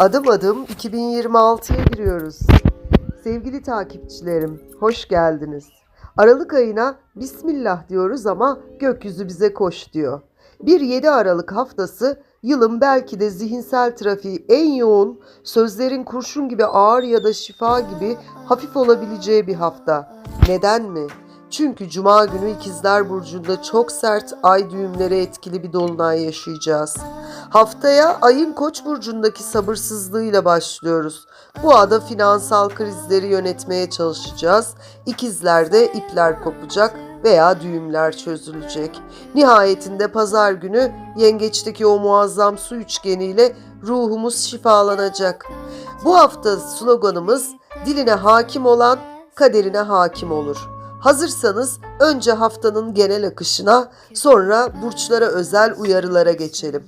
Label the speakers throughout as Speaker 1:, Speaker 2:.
Speaker 1: Adım adım 2026'ya giriyoruz. Sevgili takipçilerim, hoş geldiniz. Aralık ayına Bismillah diyoruz ama gökyüzü bize koş diyor. 1-7 Aralık haftası yılın belki de zihinsel trafiği en yoğun, sözlerin kurşun gibi ağır ya da şifa gibi hafif olabileceği bir hafta. Neden mi? Çünkü Cuma günü İkizler Burcu'nda çok sert ay düğümleri etkili bir dolunay yaşayacağız. Haftaya ayın Koç burcundaki sabırsızlığıyla başlıyoruz. Bu ada finansal krizleri yönetmeye çalışacağız. İkizlerde ipler kopacak veya düğümler çözülecek. Nihayetinde pazar günü yengeçteki o muazzam su üçgeniyle ruhumuz şifalanacak. Bu hafta sloganımız diline hakim olan kaderine hakim olur. Hazırsanız önce haftanın genel akışına sonra burçlara özel uyarılara geçelim.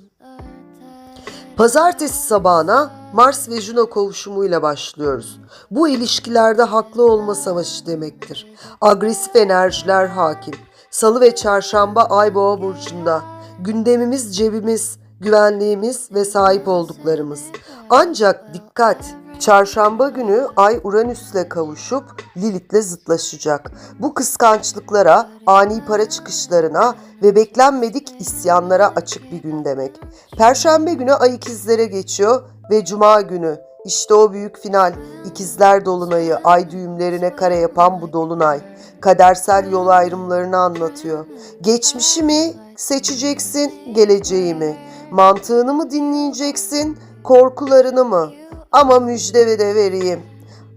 Speaker 1: Pazartesi sabahına Mars ve Juno kavuşumuyla başlıyoruz. Bu ilişkilerde haklı olma savaşı demektir. Agresif enerjiler hakim. Salı ve çarşamba Ay Boğa burcunda. Gündemimiz cebimiz, güvenliğimiz ve sahip olduklarımız. Ancak dikkat! Çarşamba günü Ay Uranüs'le kavuşup Lilith'le zıtlaşacak. Bu kıskançlıklara, ani para çıkışlarına ve beklenmedik isyanlara açık bir gün demek. Perşembe günü Ay ikizlere geçiyor ve Cuma günü işte o büyük final ikizler dolunayı ay düğümlerine kare yapan bu dolunay kadersel yol ayrımlarını anlatıyor. Geçmişi mi seçeceksin, geleceği mi? Mantığını mı dinleyeceksin, korkularını mı? Ama müjde de vereyim.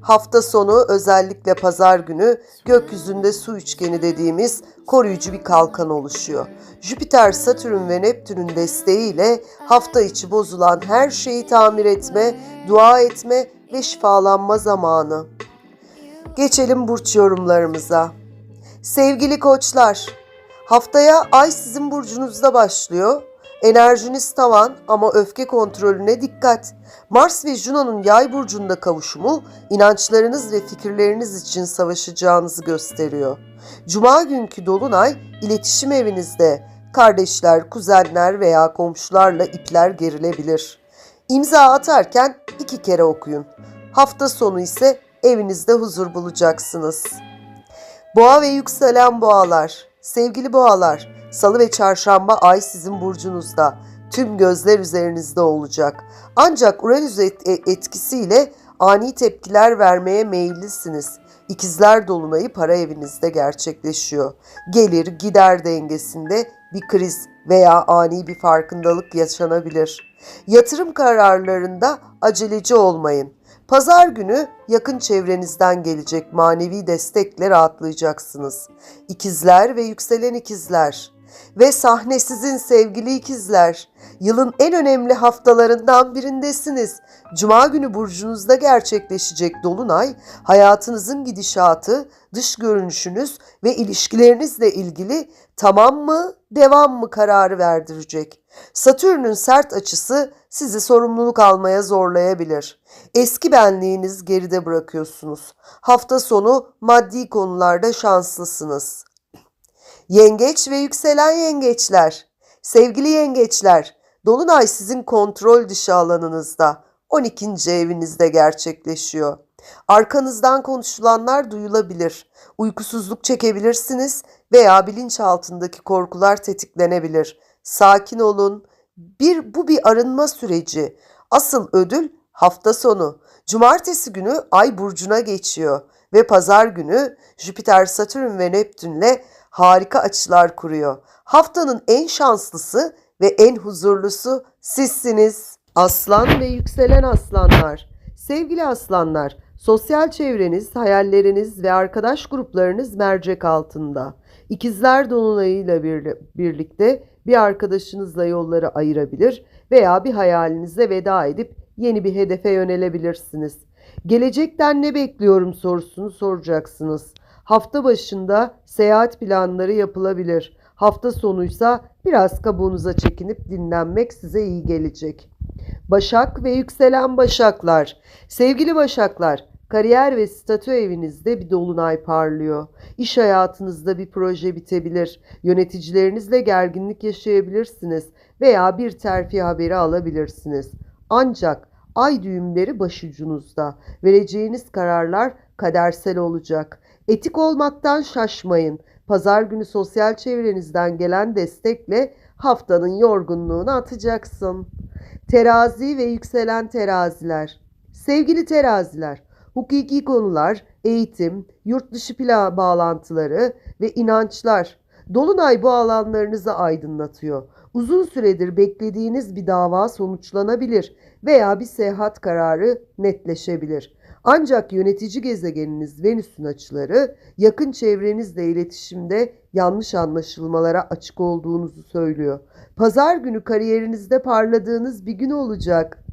Speaker 1: Hafta sonu özellikle pazar günü gökyüzünde su üçgeni dediğimiz koruyucu bir kalkan oluşuyor. Jüpiter, Satürn ve Neptün'ün desteğiyle hafta içi bozulan her şeyi tamir etme, dua etme ve şifalanma zamanı. Geçelim burç yorumlarımıza. Sevgili koçlar, haftaya ay sizin burcunuzda başlıyor. Enerjiniz tavan ama öfke kontrolüne dikkat. Mars ve Juno'nun yay burcunda kavuşumu inançlarınız ve fikirleriniz için savaşacağınızı gösteriyor. Cuma günkü dolunay iletişim evinizde kardeşler, kuzenler veya komşularla ipler gerilebilir. İmza atarken iki kere okuyun. Hafta sonu ise evinizde huzur bulacaksınız. Boğa ve yükselen boğalar, sevgili boğalar, salı ve çarşamba ay sizin burcunuzda. Tüm gözler üzerinizde olacak. Ancak Uranüs e- etkisiyle ani tepkiler vermeye meyillisiniz. İkizler dolunayı para evinizde gerçekleşiyor. Gelir gider dengesinde bir kriz veya ani bir farkındalık yaşanabilir. Yatırım kararlarında aceleci olmayın. Pazar günü yakın çevrenizden gelecek manevi destekle rahatlayacaksınız. İkizler ve yükselen ikizler ve sahne sizin sevgili ikizler. Yılın en önemli haftalarından birindesiniz. Cuma günü burcunuzda gerçekleşecek dolunay hayatınızın gidişatı, dış görünüşünüz ve ilişkilerinizle ilgili tamam mı, devam mı kararı verdirecek. Satürn'ün sert açısı sizi sorumluluk almaya zorlayabilir. Eski benliğiniz geride bırakıyorsunuz. Hafta sonu maddi konularda şanslısınız. Yengeç ve yükselen yengeçler. Sevgili yengeçler, Dolunay sizin kontrol dışı alanınızda, 12. evinizde gerçekleşiyor. Arkanızdan konuşulanlar duyulabilir. Uykusuzluk çekebilirsiniz veya bilinçaltındaki korkular tetiklenebilir. Sakin olun. Bir bu bir arınma süreci. Asıl ödül hafta sonu. Cumartesi günü Ay burcuna geçiyor ve pazar günü Jüpiter, Satürn ve Neptünle harika açılar kuruyor. Haftanın en şanslısı ve en huzurlusu sizsiniz. Aslan ve yükselen aslanlar. Sevgili aslanlar, sosyal çevreniz, hayalleriniz ve arkadaş gruplarınız mercek altında. İkizler dolunayıyla birli- birlikte bir arkadaşınızla yolları ayırabilir veya bir hayalinize veda edip yeni bir hedefe yönelebilirsiniz. Gelecekten ne bekliyorum sorusunu soracaksınız. Hafta başında seyahat planları yapılabilir. Hafta sonuysa biraz kabuğunuza çekinip dinlenmek size iyi gelecek. Başak ve yükselen Başaklar. Sevgili Başaklar, kariyer ve statü evinizde bir dolunay parlıyor. İş hayatınızda bir proje bitebilir. Yöneticilerinizle gerginlik yaşayabilirsiniz veya bir terfi haberi alabilirsiniz. Ancak Ay düğümleri başucunuzda. Vereceğiniz kararlar kadersel olacak. Etik olmaktan şaşmayın. Pazar günü sosyal çevrenizden gelen destekle haftanın yorgunluğunu atacaksın. Terazi ve yükselen teraziler. Sevgili teraziler, hukuki konular, eğitim, yurt dışı plan bağlantıları ve inançlar. Dolunay bu alanlarınızı aydınlatıyor. Uzun süredir beklediğiniz bir dava sonuçlanabilir veya bir seyahat kararı netleşebilir. Ancak yönetici gezegeniniz Venüs'ün açıları yakın çevrenizle iletişimde yanlış anlaşılmalara açık olduğunuzu söylüyor. Pazar günü kariyerinizde parladığınız bir gün olacak.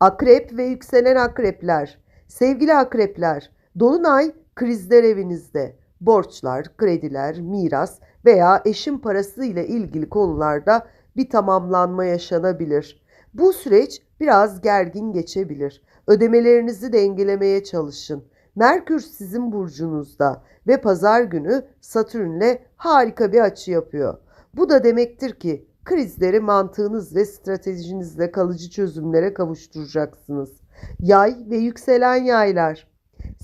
Speaker 1: Akrep ve yükselen akrepler. Sevgili akrepler, dolunay krizler evinizde. Borçlar, krediler, miras veya eşin parası ile ilgili konularda bir tamamlanma yaşanabilir. Bu süreç biraz gergin geçebilir. Ödemelerinizi dengelemeye çalışın. Merkür sizin burcunuzda ve pazar günü Satürn'le harika bir açı yapıyor. Bu da demektir ki krizleri mantığınız ve stratejinizle kalıcı çözümlere kavuşturacaksınız. Yay ve yükselen yaylar.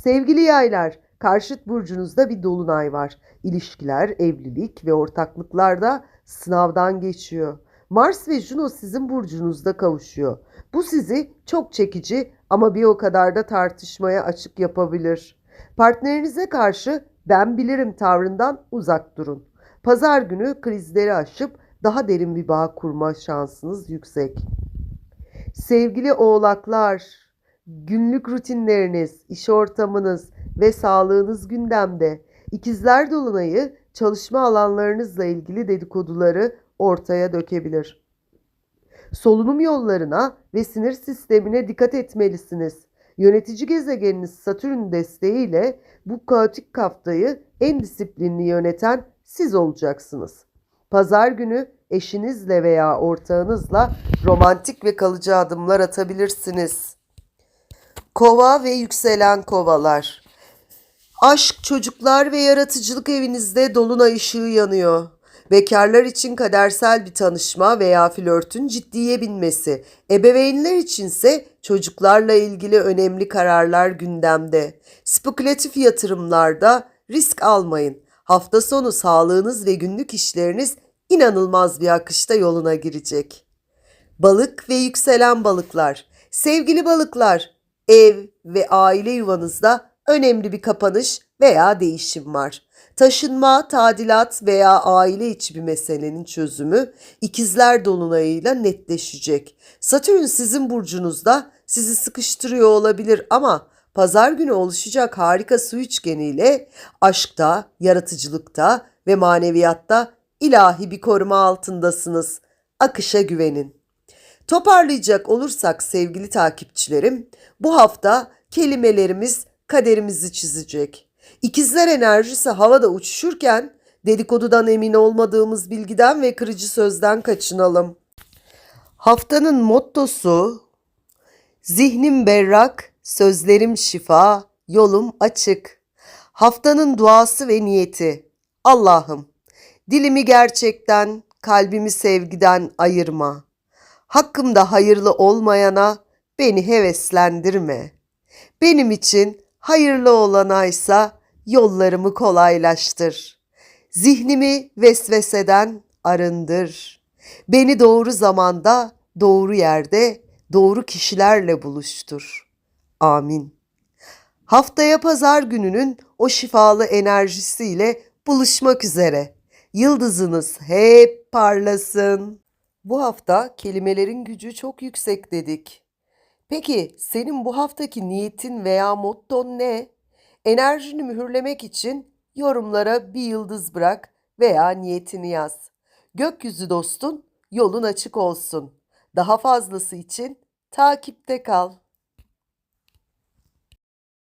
Speaker 1: Sevgili yaylar, karşıt burcunuzda bir dolunay var. İlişkiler, evlilik ve ortaklıklarda sınavdan geçiyor. Mars ve Juno sizin burcunuzda kavuşuyor. Bu sizi çok çekici ama bir o kadar da tartışmaya açık yapabilir. Partnerinize karşı ben bilirim tavrından uzak durun. Pazar günü krizleri aşıp daha derin bir bağ kurma şansınız yüksek. Sevgili oğlaklar, günlük rutinleriniz, iş ortamınız ve sağlığınız gündemde. İkizler Dolunay'ı çalışma alanlarınızla ilgili dedikoduları ortaya dökebilir. Solunum yollarına ve sinir sistemine dikkat etmelisiniz. Yönetici gezegeniniz Satürn desteğiyle bu kaotik haftayı en disiplinli yöneten siz olacaksınız. Pazar günü eşinizle veya ortağınızla romantik ve kalıcı adımlar atabilirsiniz. Kova ve yükselen kovalar. Aşk, çocuklar ve yaratıcılık evinizde dolunay ışığı yanıyor. Bekarlar için kadersel bir tanışma veya flörtün ciddiye binmesi. Ebeveynler içinse çocuklarla ilgili önemli kararlar gündemde. Spekülatif yatırımlarda risk almayın. Hafta sonu sağlığınız ve günlük işleriniz inanılmaz bir akışta yoluna girecek. Balık ve yükselen balıklar. Sevgili balıklar, ev ve aile yuvanızda önemli bir kapanış veya değişim var. Taşınma, tadilat veya aile içi bir meselenin çözümü ikizler dolunayıyla netleşecek. Satürn sizin burcunuzda sizi sıkıştırıyor olabilir ama pazar günü oluşacak harika su üçgeniyle aşkta, yaratıcılıkta ve maneviyatta ilahi bir koruma altındasınız. Akışa güvenin. Toparlayacak olursak sevgili takipçilerim, bu hafta kelimelerimiz kaderimizi çizecek. İkizler enerjisi havada uçuşurken dedikodudan emin olmadığımız bilgiden ve kırıcı sözden kaçınalım. Haftanın mottosu Zihnim berrak, sözlerim şifa, yolum açık. Haftanın duası ve niyeti Allah'ım dilimi gerçekten, kalbimi sevgiden ayırma. Hakkımda hayırlı olmayana beni heveslendirme. Benim için hayırlı olanaysa yollarımı kolaylaştır. Zihnimi vesveseden arındır. Beni doğru zamanda, doğru yerde, doğru kişilerle buluştur. Amin. Haftaya pazar gününün o şifalı enerjisiyle buluşmak üzere. Yıldızınız hep parlasın. Bu hafta kelimelerin gücü çok yüksek dedik. Peki senin bu haftaki niyetin veya motton ne? Enerjini mühürlemek için yorumlara bir yıldız bırak veya niyetini yaz. Gökyüzü dostun yolun açık olsun. Daha fazlası için takipte kal.